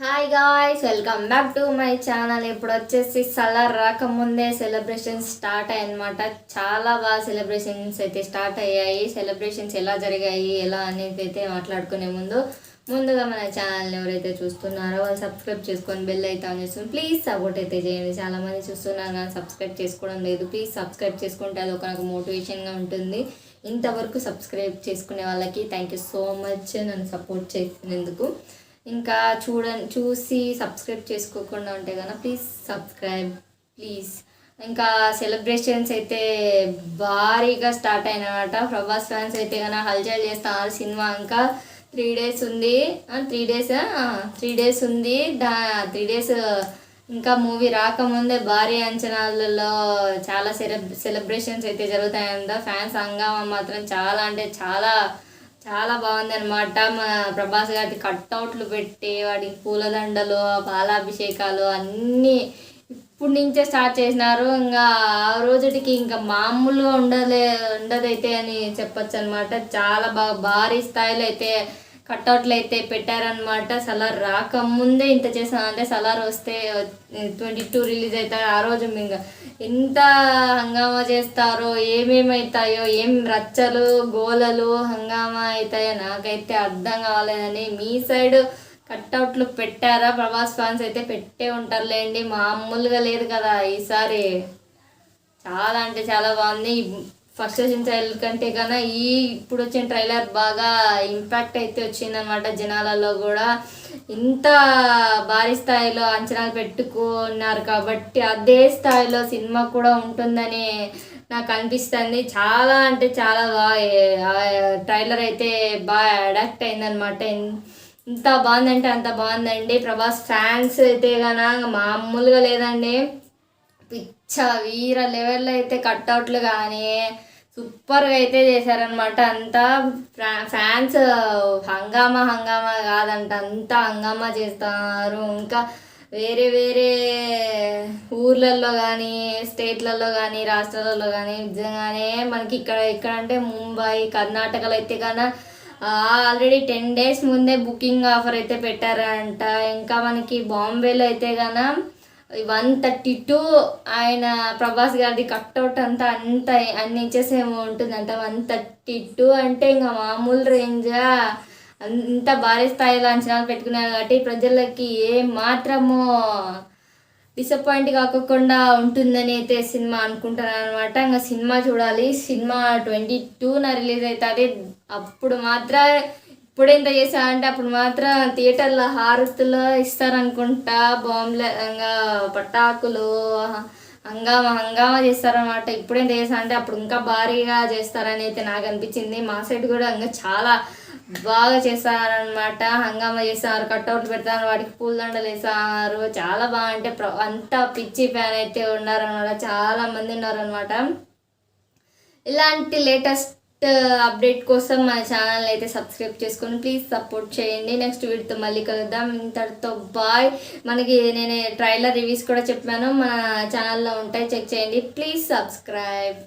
Hi guys welcome back to my channel ఇప్పుడు వచ్చేసి సలార్ రాకముందే సెలబ్రేషన్స్ స్టార్ట్ అయ్యనమాట చాలా బాగా సెలబ్రేషన్స్ అయితే స్టార్ట్ అయ్యాయి. సెలబ్రేషన్స్ ఎలా జరిగాయి ఎలా అనేది అయితే మాట్లాడుకునే ముందు ముందుగా మన ఛానల్ని ఎవరైతే చూస్తున్నారో వాళ్ళు సబ్స్క్రైబ్ చేసుకొని బెల్ అయితే ఆన్ చేసుకుని ప్లీజ్ సపోర్ట్ అయితే చేయండి. చాలామంది చూస్తున్నారు కానీ సబ్స్క్రైబ్ చేసుకోవడం లేదు. ప్లీజ్ సబ్స్క్రైబ్ చేసుకుంటే అది ఒక నాకు మోటివేషన్గా ఉంటుంది. ఇంతవరకు సబ్స్క్రైబ్ చేసుకునే వాళ్ళకి థ్యాంక్ యూ సో మచ్ నన్ను సపోర్ట్ చేసినందుకు. ఇంకా చూడండి చూసి సబ్స్క్రైబ్ చేసుకోకుండా ఉంటే కదా ప్లీజ్ సబ్స్క్రైబ్ ప్లీజ్. ఇంకా సెలబ్రేషన్స్ అయితే భారీగా స్టార్ట్ అయినమాట ప్రభాస్ ఫ్యాన్స్ అయితే కనుక హల్చల్ చేస్తున్నారు సినిమా ఇంకా. త్రీ డేస్ ఉంది. త్రీ డేస్ త్రీ డేస్ ఉంది. దా త్రీ డేస్ ఇంకా మూవీ రాకముందే భారీ అంచనాలలో చాలా సెలబ్ సెలబ్రేషన్స్ అయితే జరుగుతాయంట. ఫ్యాన్స్ హంగామా మాత్రం చాలా అంటే చాలా చాలా బాగుంది అనమాట మా ప్రభాస్ గారి కట్అవుట్లు పెట్టి వాడికి పూలదండలు పాలాభిషేకాలు అన్నీ ఇప్పుడు నుంచే స్టార్ట్ చేసినారు. ఇంకా ఆ రోజుటికి ఇంకా మామూలుగా ఉండలే ఉండదైతే అని చెప్పొచ్చు అనమాట చాలా బాగా భారీ స్థాయిలో అయితే కట్అవుట్లు అయితే పెట్టారనమాట సలార్ రాకముందే ఇంత చేసాం అంటే సలార్ వస్తే ట్వంటీ టూ రిలీజ్ అవుతారు ఆ రోజు ఇంకా ఎంత హంగామా చేస్తారో ఏమేమవుతాయో ఏం రచ్చలు గోలలు హంగామా అవుతాయో నాకైతే అర్థం కావాలని మీ సైడ్ కట్అవుట్లు పెట్టారా? ప్రభాస్ ఫ్యాన్స్ అయితే పెట్టే ఉంటారులేండి. మామూలుగా లేదు కదా ఈసారి. చాలా అంటే చాలా బాగుంది. ఫస్ట్ వచ్చిన ట్రైలర్ కంటే కన్నా ఈ ఇప్పుడు వచ్చిన ట్రైలర్ బాగా ఇంపాక్ట్ అయితే వచ్చిందనమాట జనాలలో కూడా. ఇంత భారీ స్థాయిలో అంచనాలు పెట్టుకున్నారు కాబట్టి అదే స్థాయిలో సినిమా కూడా ఉంటుందని నాకు అనిపిస్తుంది. చాలా అంటే చాలా బాగా ట్రైలర్ అయితే బాగా అడాక్ట్ అయిందనమాట ఇంత బాగుందంటే అంత బాగుందండి. ప్రభాస్ ఫ్యాన్స్ అయితే కనుక మామూలుగా లేదండి. పిచ్చ వీర లెవెల్లో అయితే కట్అవుట్లు కానీ సూపర్గా అయితే చేశారనమాట అంతా ఫ్యాన్స్ హంగామా హంగామా కాదంట. అంతా హంగామా చేస్తున్నారు ఇంకా వేరే వేరే ఊర్లలో కానీ స్టేట్లలో కానీ రాష్ట్రాలలో కానీ నిజంగానే మనకి ఇక్కడ ఇక్కడ అంటే ముంబై కర్ణాటకలో అయితే కన్నా ఆల్రెడీ టెన్ డేస్ ముందే బుకింగ్ ఆఫర్ అయితే పెట్టారంట. ఇంకా మనకి బాంబేలో అయితే కన్నా వన్ థర్టీ టూ ఆయన ప్రభాస్ గారిది కట్అవుట్ అంతా అంత అన్ని ఇంచెస్ ఏమో ఉంటుందంట. వన్ థర్టీ టూ అంటే ఇంకా మామూలు రేంజా? అంత భారీ స్థాయిలో అంచనాలు పెట్టుకున్నారు కాబట్టి ప్రజలకి ఏ మాత్రము డిసప్పాయింట్ కాకుండా ఉంటుందని అయితే సినిమా అనుకుంటున్నాను అనమాట ఇంకా సినిమా చూడాలి. సినిమా ట్వంటీ టూన రిలీజ్ అవుతుంది అప్పుడు మాత్రం ఇప్పుడు ఎంత చేసా అంటే అప్పుడు మాత్రం థియేటర్లో హారతులు ఇస్తారనుకుంటా బాంబులు ఇంకా పటాకులు హంగామా హంగామా చేస్తారనమాట ఇప్పుడు ఎంత చేసా అంటే అప్పుడు ఇంకా భారీగా చేస్తారని అయితే నాకు అనిపించింది. మా సైడ్ కూడా ఇంకా చాలా బాగా చేస్తారనమాట హంగామా చేస్తారు కట్అవుట్లు పెడతారు వాటికి పూలదండలు వేసారు చాలా బాగా అంటే అంతా పిచ్చి ఫ్యాన్ అయితే ఉన్నారనమాట చాలా మంది ఉన్నారనమాట ఇలాంటి లేటెస్ట్ అప్డేట్ uh, కోసం మన ఛానల్ అయితే సబ్స్క్రైబ్ చేసుకొని ప్లీజ్ సపోర్ట్ చేయండి. నెక్స్ట్ వీడితో మళ్ళీ కలుద్దాం. ఇంతటితో బాయ్ మనకి నేను ట్రైలర్ రివ్యూస్ కూడా చెప్పాను. మన ఛానల్లో ఉంటాయి. చెక్ చేయండి. Please subscribe